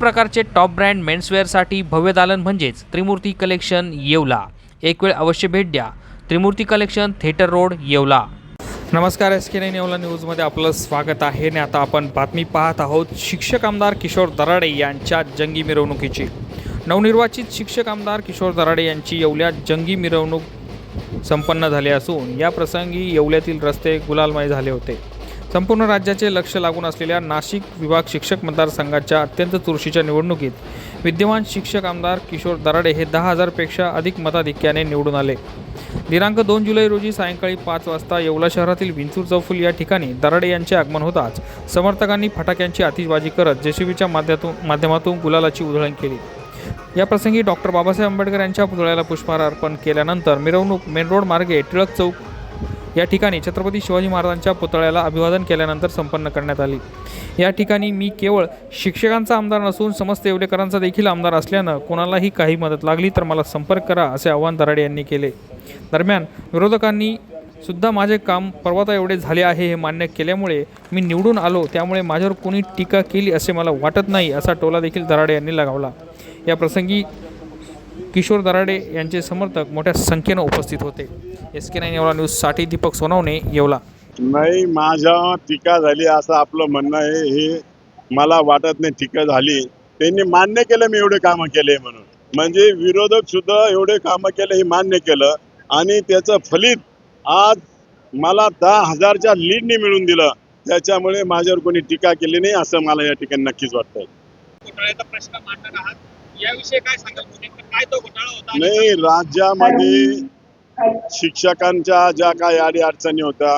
प्रकारचे top brand मेन्सवेअरसाठी भव्य दालन म्हणजेच त्रिमूर्ती कलेक्शन येवला. एक वेळ अवश्य भेट द्या. Trimurti collection theatre road Yeola. नमस्कार एस के नाईन येवला न्यूजमध्ये आपलं स्वागत आहे. आणि आता आपण बातमी पाहत आहोत शिक्षक आमदार किशोर दराडे यांच्या जंगी मिरवणुकीची. नवनिर्वाचित शिक्षक आमदार किशोर दराडे यांची येवल्यात जंगी मिरवणूक संपन्न झाली असून या प्रसंगी येवल्यातील रस्ते गुलालमय झाले होते. संपूर्ण राज्याचे लक्ष लागून असलेल्या नाशिक विभाग शिक्षक मतदारसंघाच्या अत्यंत चुरशीच्या निवडणुकीत विद्यमान शिक्षक आमदार किशोर दराडे हे दहा हजारपेक्षा अधिक मताधिक्याने निवडून आले. दिनांक दोन जुलै रोजी सायंकाळी पाच वाजता येवला शहरातील विंचूर चौफुल या ठिकाणी दराडे यांचे आगमन होताच समर्थकांनी फटाक्यांची आतिषबाजी करत जेसीबीच्या माध्यमातून माध्यमातून गुलालाची उधळण केली. या प्रसंगी डॉक्टर बाबासाहेब आंबेडकर यांच्या पुतळ्याला पुष्पहार अर्पण केल्यानंतर मिरवणूक मेन रोड मार्गे टिळक चौक या ठिकाणी छत्रपती शिवाजी महाराजांच्या पुतळ्याला अभिवादन केल्यानंतर संपन्न करण्यात आली. या ठिकाणी मी केवळ शिक्षकांचा आमदार नसून समस्त येवलेकरांचा देखील आमदार असल्यानं कोणालाही काही मदत लागली तर मला संपर्क करा असे आवाहन दराडे यांनी केले. दरम्यान विरोधकांनी सुद्धा माझे काम पर्वता एवढे झाले आहे हे मान्य केल्यामुळे मी निवडून आलो त्यामुळे माझ्यावर कोणी टीका केली असे मला वाटत नाही असा टोला देखील दराडे यांनी लगावला. या प्रसंगी किशोर दराडे यांचे समर्थक मोठ्या संख्येनं उपस्थित होते. एस के नाईन येवला न्यूजसाठी दीपक सोनवणे येवला. नाही माझ्या टीका झाली असं आपलं म्हणणं आहे. हे मला वाटत नाही टीका झाली. त्यांनी मान्य केलं मी एवढे कामं केले म्हणून. म्हणजे विरोधक सुद्धा एवढे कामं केले हे मान्य केलं. आणि त्याचं फलित आज मला दहा हजारच्या लीडने मिळून दिलं. त्याच्यामुळे माझ्यावर कोणी टीका केली नाही असं मला या ठिकाणी नक्कीच वाटतंय. घोटाळ्याचा प्रश्न मांडणार आहात? याविषयी काय सांगाल? नेमकं काय तो घोटाळा होता आणि नाही राज्यामध्ये शिक्षकांच्या ज्या काही अडी अडचणी होत्या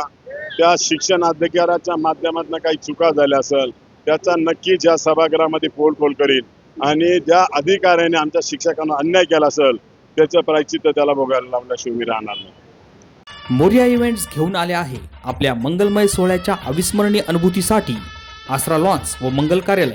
त्या शिक्षण अधिकाऱ्याच्या माध्यमातून काही चुका झाल्या असेल त्याचा नक्कीच या सभागृहामध्ये पोलखोल करील आणि ज्या अधिकाऱ्याने आमच्या शिक्षकांना अन्याय केला असेल त्याचं प्रायचित्त त्याला बघायला लावल्याशिवाय मी राहणार नाही. मोरिया इव्हेंट्स घेऊन आले आहे आपल्या मंगलमय सोहळ्याच्या अविस्मरणीय अनुभूतीसाठी आसरा लॉन्स व मंगल कार्यालय.